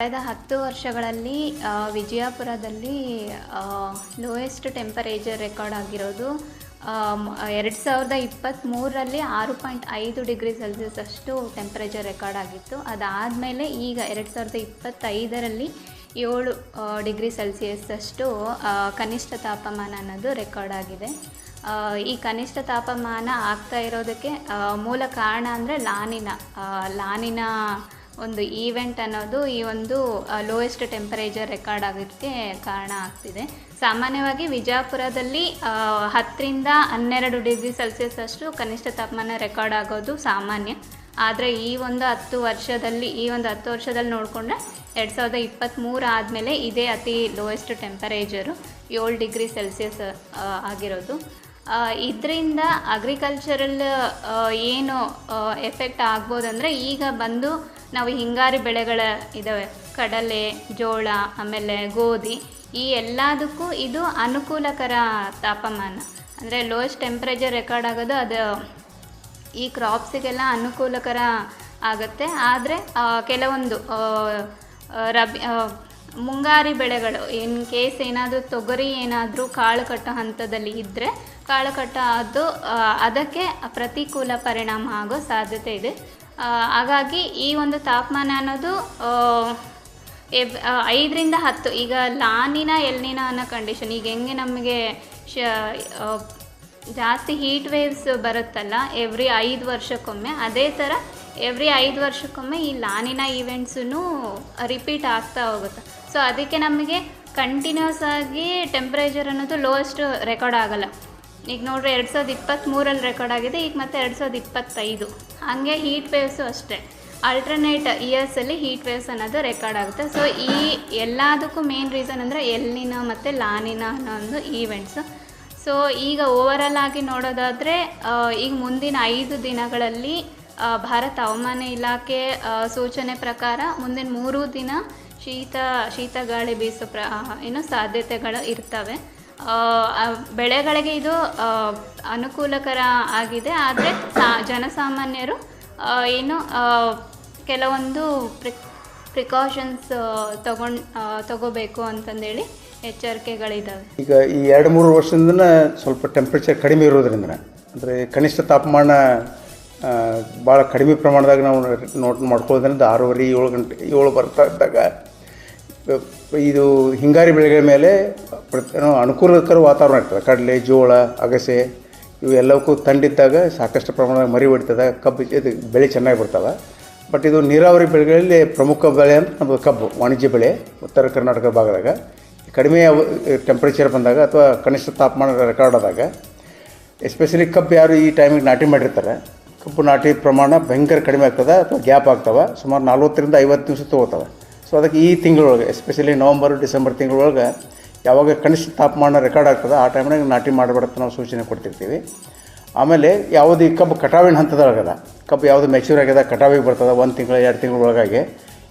ಕಳೆದ ಹತ್ತು ವರ್ಷಗಳಲ್ಲಿ ವಿಜಯಪುರದಲ್ಲಿ ಲೋಯೆಸ್ಟ್ ಟೆಂಪರೇಚರ್ ರೆಕಾರ್ಡ್ ಆಗಿರೋದು ಎರಡು ಸಾವಿರದ ಇಪ್ಪತ್ತ್ಮೂರರಲ್ಲಿ ಆರು ಪಾಯಿಂಟ್ ಐದು ಡಿಗ್ರಿ ಸೆಲ್ಸಿಯಸ್ ಅಷ್ಟು ಟೆಂಪರೇಚರ್ ರೆಕಾರ್ಡ್ ಆಗಿತ್ತು. ಅದಾದಮೇಲೆ ಈಗ ಎರಡು ಸಾವಿರದ ಇಪ್ಪತ್ತೈದರಲ್ಲಿ ಏಳು ಡಿಗ್ರಿ ಸೆಲ್ಸಿಯಸ್ ಅಷ್ಟು ಕನಿಷ್ಠ ತಾಪಮಾನ ಅನ್ನೋದು ರೆಕಾರ್ಡ್ ಆಗಿದೆ. ಈ ಕನಿಷ್ಠ ತಾಪಮಾನ ಆಗ್ತಾ ಇರೋದಕ್ಕೆ ಮೂಲ ಕಾರಣ ಅಂದರೆ ಲಾನಿನ ಲಾನಿನ ಒಂದು ಈವೆಂಟ್ ಅನ್ನೋದು ಈ ಒಂದು ಲೋಯೆಸ್ಟ್ ಟೆಂಪರೇಚರ್ ರೆಕಾರ್ಡ್ ಆಗೋದಕ್ಕೆ ಕಾರಣ ಆಗ್ತಿದೆ. ಸಾಮಾನ್ಯವಾಗಿ ವಿಜಯಪುರದಲ್ಲಿ ಹತ್ತರಿಂದ ಹನ್ನೆರಡು ಡಿಗ್ರಿ ಸೆಲ್ಸಿಯಸ್ ಅಷ್ಟು ಕನಿಷ್ಠ ತಾಪಮಾನ ರೆಕಾರ್ಡ್ ಆಗೋದು ಸಾಮಾನ್ಯ. ಆದರೆ ಈ ಒಂದು ಹತ್ತು ವರ್ಷದಲ್ಲಿ, ಈ ಒಂದು ಹತ್ತು ವರ್ಷದಲ್ಲಿ ನೋಡಿಕೊಂಡ್ರೆ ಎರಡು ಸಾವಿರದ ಇಪ್ಪತ್ತ್ಮೂರು ಆದಮೇಲೆ ಇದೇ ಅತಿ ಲೋಯೆಸ್ಟ್ ಟೆಂಪರೇಚರು ಏಳು ಡಿಗ್ರಿ ಸೆಲ್ಸಿಯಸ್ ಆಗಿರೋದು. ಇದರಿಂದ ಅಗ್ರಿಕಲ್ಚರಲ್ ಏನು ಎಫೆಕ್ಟ್ ಆಗ್ಬೋದಂದರೆ ಈಗ ಬಂದು ನಾವು ಹಿಂಗಾರಿ ಬೆಳೆಗಳ ಇದ್ದಾವೆ ಕಡಲೆ, ಜೋಳ, ಆಮೇಲೆ ಗೋಧಿ, ಈ ಎಲ್ಲದಕ್ಕೂ ಇದು ಅನುಕೂಲಕರ ತಾಪಮಾನ. ಅಂದರೆ ಲೋಯೆಸ್ಟ್ ಟೆಂಪ್ರೇಚರ್ ರೆಕಾರ್ಡ್ ಆಗೋದು ಅದು, ಈ ಕ್ರಾಪ್ಸಿಗೆಲ್ಲ ಅನುಕೂಲಕರ ಆಗುತ್ತೆ. ಆದರೆ ಕೆಲವೊಂದು ರಬಿ ಮುಂಗಾರಿ ಬೆಳೆಗಳು ಇನ್ ಕೇಸ್ ಏನಾದರೂ ತೊಗರಿ ಏನಾದರೂ ಕಾಳು ಕಟ್ಟೋ ಹಂತದಲ್ಲಿ ಇದ್ದರೆ ಕಾಳು ಕಟ್ಟೋ ಅದು ಅದಕ್ಕೆ ಪ್ರತಿಕೂಲ ಪರಿಣಾಮ ಆಗೋ ಸಾಧ್ಯತೆ ಇದೆ. ಹಾಗಾಗಿ ಈ ಒಂದು ತಾಪಮಾನ ಅನ್ನೋದು ಎಬ್ ಐದರಿಂದ ಹತ್ತು. ಈಗ ಲಾನಿನ ಎಲ್ನಿನ ಅನ್ನೋ ಕಂಡೀಷನ್ ಈಗ ಹೆಂಗೆ ನಮಗೆ ಶ ಜಾಸ್ತಿ ಹೀಟ್ ವೇವ್ಸ್ ಬರುತ್ತಲ್ಲ ಎವ್ರಿ ಐದು ವರ್ಷಕ್ಕೊಮ್ಮೆ, ಅದೇ ಥರ ಎವ್ರಿ ಐದು ವರ್ಷಕ್ಕೊಮ್ಮೆ ಈ ಲಾನಿನ ಈವೆಂಟ್ಸೂ ರಿಪೀಟ್ ಆಗ್ತಾ ಹೋಗುತ್ತೆ. ಸೊ ಅದಕ್ಕೆ ನಮಗೆ ಕಂಟಿನ್ಯೂಸ್ ಆಗಿ ಟೆಂಪ್ರೇಚರ್ ಅನ್ನೋದು ಲೋಯೆಸ್ಟ್ ರೆಕಾರ್ಡ್ ಆಗಲ್ಲ. ಈಗ ನೋಡ್ರಿ ಎರಡು ಸಾವಿರದ ಇಪ್ಪತ್ತ್ಮೂರಲ್ಲಿ ರೆಕಾರ್ಡ್ ಆಗಿದೆ, ಈಗ ಮತ್ತೆ ಎರಡು ಸಾವಿರದ ಇಪ್ಪತ್ತೈದು. ಹಾಗೆ ಹೀಟ್ ವೇವ್ಸು ಅಷ್ಟೇ. ಅಲ್ಟರ್ನೇಟ್ ಇಯರ್ಸಲ್ಲಿ ಹೀಟ್ ವೇವ್ಸ್ ಅನ್ನೋದು ರೆಕಾರ್ಡ್ ಆಗುತ್ತೆ. ಸೊ ಈ ಎಲ್ಲದಕ್ಕೂ ಮೇನ್ ರೀಸನ್ ಅಂದರೆ ಎಲ್ನಿನ ಮತ್ತು ಲಾನಿನ ಅನ್ನೋ ಒಂದು ಈವೆಂಟ್ಸು ಸೊ ಈಗ ಓವರಾಲ್ ಆಗಿ ನೋಡೋದಾದರೆ ಈಗ ಮುಂದಿನ ಐದು ದಿನಗಳಲ್ಲಿ ಭಾರತ ಹವಾಮಾನ ಇಲಾಖೆ ಸೂಚನೆ ಪ್ರಕಾರ ಮುಂದಿನ ಮೂರು ದಿನ ಶೀತ ಶೀತ ಗಾಳಿ ಬೀಸೋ ಪ್ರ ಏನು ಸಾಧ್ಯತೆಗಳು ಇರ್ತವೆ. ಬೆಳೆಗಳಿಗೆ ಇದು ಅನುಕೂಲಕರ ಆಗಿದೆ. ಆದರೆ ಜನಸಾಮಾನ್ಯರು ಏನು ಕೆಲವೊಂದು ಪ್ರಿ ಪ್ರಿಕಾಷನ್ಸ್ ತಗೊಂಡು ತಗೋಬೇಕು ಅಂತಂದೇಳಿ ಎಚ್ಚರಿಕೆಗಳಿದ್ದಾವೆ ಈಗ ಈ ಎರಡು ಮೂರು ವರ್ಷದಿಂದ ಸ್ವಲ್ಪ ಟೆಂಪ್ರೇಚರ್ ಕಡಿಮೆ ಇರೋದ್ರಿಂದ ಅಂದರೆ ಕನಿಷ್ಠ ತಾಪಮಾನ ಭಾಳ ಕಡಿಮೆ ಪ್ರಮಾಣದಾಗ ನಾವು ನೋಟ್ ಮಾಡ್ಕೊಳ್ಳೋದ್ರಿಂದ ಆರೂವರೆ ಏಳು ಗಂಟೆ, ಏಳು ಬರ್ತಾ ಇದ್ದಾಗ, ಇದು ಹಿಂಗಾರಿ ಬೆಳೆಗಳ ಮೇಲೆ ಏನೋ ಅನುಕೂಲಕರ ವಾತಾವರಣ ಇರ್ತದೆ ಕಡಲೆ, ಜೋಳ, ಅಗಸೆ ಇವೆಲ್ಲವಕ್ಕೂ ತಂಡಿದ್ದಾಗ ಸಾಕಷ್ಟು ಪ್ರಮಾಣದಾಗ ಮರಿ ಹೊಡಿತದೆ. ಕಬ್ಬು ಇದು ಬೆಳೆ ಚೆನ್ನಾಗಿ ಬರ್ತವೆ. ಬಟ್ ಇದು ನೀರಾವರಿ ಬೆಳೆಗಳಲ್ಲಿ ಪ್ರಮುಖ ಬೆಳೆ ಅಂತ ನಮ್ಮದು ಕಬ್ಬು, ವಾಣಿಜ್ಯ ಬೆಳೆ, ಉತ್ತರ ಕರ್ನಾಟಕ ಭಾಗದಾಗ. ಕಡಿಮೆ ಟೆಂಪ್ರೇಚರ್ ಬಂದಾಗ ಅಥವಾ ಕನಿಷ್ಠ ತಾಪಮಾನ ರೆಕಾರ್ಡ್ ಆದಾಗ ಎಸ್ಪೆಷಲಿ ಕಬ್ಬು ಯಾರು ಈ ಟೈಮಿಗೆ ನಾಟಿ ಮಾಡಿರ್ತಾರೆ. ಕಬ್ಬು ನಾಟಿ ಪ್ರಮಾಣ ಭಯಂಕರ ಕಡಿಮೆ ಆಗ್ತದೆ ಅಥವಾ ಗ್ಯಾಪ್ ಆಗ್ತವೆ. ಸುಮಾರು ನಲ್ವತ್ತರಿಂದ ಐವತ್ತು ದಿವಸ ತೊಗೋತವೆ. ಸೊ ಅದಕ್ಕೆ ಈ ತಿಂಗಳೊಳಗೆ ಎಸ್ಪೆಷಲಿ ನವಂಬರ್, ಡಿಸೆಂಬರ್ ತಿಂಗಳೊಳಗೆ ಯಾವಾಗ ಕನಿಷ್ಠ ತಾಪಮಾನ ರೆಕಾರ್ಡ್ ಆಗ್ತದೆ ಆ ಟೈಮ್ನಾಗ ನಾಟಿ ಮಾಡಬಾರ್ದು ನಾವು ಸೂಚನೆ ಕೊಡ್ತಿರ್ತೀವಿ ಆಮೇಲೆ ಯಾವುದು ಈ ಕಬ್ಬು ಕಟಾವಿನ ಹಂತದೊಳಗದ, ಕಬ್ಬು ಯಾವುದು ಮೆಚ್ಯೂರ್ ಆಗ್ಯದ, ಕಟಾವಿಗೆ ಬರ್ತದೆ, ಒಂದು ತಿಂಗಳು, ಎರಡು ತಿಂಗಳ ಒಳಗಾಗಿ,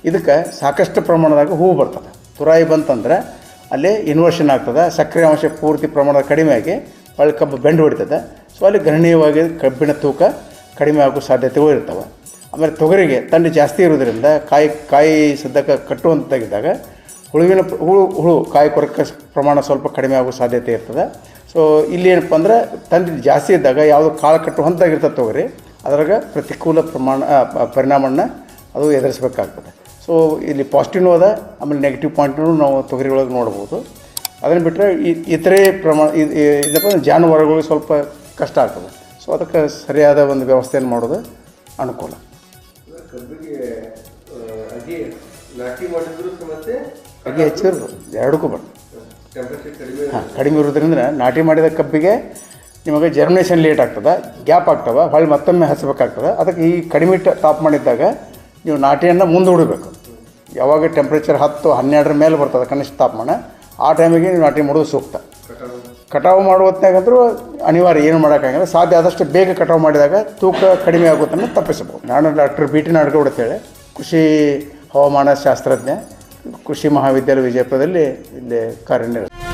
ಇದಕ್ಕೆ ಸಾಕಷ್ಟು ಪ್ರಮಾಣದಾಗ ಹೂವು ಬರ್ತದೆ. ತುರಾಯಿ ಬಂತಂದ್ರೆ ಅಲ್ಲಿ ಇನ್ವರ್ಷನ್ ಆಗ್ತದೆ, ಸಕ್ಕರೆ ಅಂಶ ಪೂರ್ತಿ ಪ್ರಮಾಣದ ಕಡಿಮೆ ಆಗಿ ಒಳ್ಳೆ ಕಬ್ಬು ಬೆಂಡು ಹೊಡಿತದೆ. ಸೊ ಅಲ್ಲಿ ಗಣನೀಯವಾಗಿ ಕಬ್ಬಿನ ತೂಕ ಕಡಿಮೆ ಆಗೋ ಸಾಧ್ಯತೆಗಳು ಇರ್ತವೆ. ಆಮೇಲೆ ತೊಗರಿಗೆ ತಂಡ ಜಾಸ್ತಿ ಇರೋದ್ರಿಂದ ಕಾಯಿ ಕಾಯಿ ಸದ್ಯಕ್ಕೆ ಕಟ್ಟುವಂತಾಗಿದ್ದಾಗ ಹುಳುವಿನ ಹುಳು ಹುಳು ಕಾಯಿ ಕೊರಕ ಪ್ರಮಾಣ ಸ್ವಲ್ಪ ಕಡಿಮೆ ಆಗೋ ಸಾಧ್ಯತೆ ಇರ್ತದೆ. ಸೊ ಇಲ್ಲಿ ಏನಪ್ಪ ಅಂದ್ರೆ ತಂದಿ ಜಾಸ್ತಿ ಇದ್ದಾಗ ಯಾವುದು ಕಾಳು ಕಟ್ಟು ಹಂತಾಗಿರ್ತದೆ ತೊಗರಿ. ಅದ್ರಾಗ ಪ್ರತಿಕೂಲ ಪ್ರಮಾಣ ಪರಿಣಾಮನ ಅದು ಎದುರಿಸಬೇಕಾಗ್ತದೆ. ಸೊ ಇಲ್ಲಿ ಪಾಸಿಟಿವ್ನೂ ಅದ, ಆಮೇಲೆ ನೆಗೆಟಿವ್ ಪಾಯಿಂಟ್ನೂ ನಾವು ತೊಗರಿ ಒಳಗೆ ನೋಡ್ಬೋದು. ಅದನ್ನು ಬಿಟ್ಟರೆ ಈ, ಇತರೆ ಪ್ರಮಾಣ ಇದಪ್ಪ ಜಾನುವಾರುಗಳಿಗೆ ಸ್ವಲ್ಪ ಕಷ್ಟ ಆಗ್ತದೆ. ಸೊ ಅದಕ್ಕೆ ಸರಿಯಾದ ಒಂದು ವ್ಯವಸ್ಥೆಯನ್ನು ಮಾಡೋದು ಅನುಕೂಲ. ಮಾಡಿದ್ರು ಮತ್ತೆ ಅಗಿ ಹೆಚ್ಚಿರೋದು. ಎರಡಕ್ಕೂ ಬರ್ತದೆ. ಹಾಂ, ಕಡಿಮೆ ಇರೋದ್ರಿಂದ ನಾಟಿ ಮಾಡಿದ ಕಬ್ಬಿಗೆ ನಿಮಗೆ ಜರ್ಮಿನೇಷನ್ ಲೇಟ್ ಆಗ್ತದೆ ಗ್ಯಾಪ್ ಆಗ್ತವೆ ಹೊಳ್ಳಿ ಮತ್ತೊಮ್ಮೆ ಹಸಬೇಕಾಗ್ತದೆ ಅದಕ್ಕೆ ಈ ಕಡಿಮೆ ಟಾಪ್ ಮಾಡಿದ್ದಾಗ ನೀವು ನಾಟಿಯನ್ನು ಮುಂದೆ ಮುಂದೂಡಬೇಕು ಯಾವಾಗ ಟೆಂಪ್ರೇಚರ್ ಹತ್ತು, ಹನ್ನೆರಡರ ಮೇಲೆ ಬರ್ತದೆ ಕನಿಷ್ಠ ತಾಪಮಾನ, ಆ ಟೈಮಿಗೆ ನೀವು ನಾಟಿ ಮಾಡೋದು ಸೂಕ್ತ. ಕಟಾವು ಮಾಡುವ ಹೊತ್ನಾಗಂದ್ರೂ ಅನಿವಾರ್ಯ, ಏನು ಮಾಡೋಕ್ಕಾಗಲ್ಲ. ಸಾಧ್ಯ ಆದಷ್ಟು ಬೇಗ ಕಟಾವು ಮಾಡಿದಾಗ ತೂಕ ಕಡಿಮೆ ಆಗುತ್ತನ್ನು ತಪ್ಪಿಸಬಹುದು. ನಾನು ಡಾಕ್ಟರ್ ಬಿ ಟಿ ನಾಡ್ಗೌಡ ಅಂತೇಳಿ ಕೃಷಿ ಹವಾಮಾನ ಶಾಸ್ತ್ರಜ್ಞ. ಕೃಷಿ ಮಹಾವಿದ್ಯಾಲಯ ವಿಜಯಪುರದಲ್ಲಿ ಇಲ್ಲಿ ಕಾರ್ಯನಿರ್ವಹಿಸ್ತೀನಿ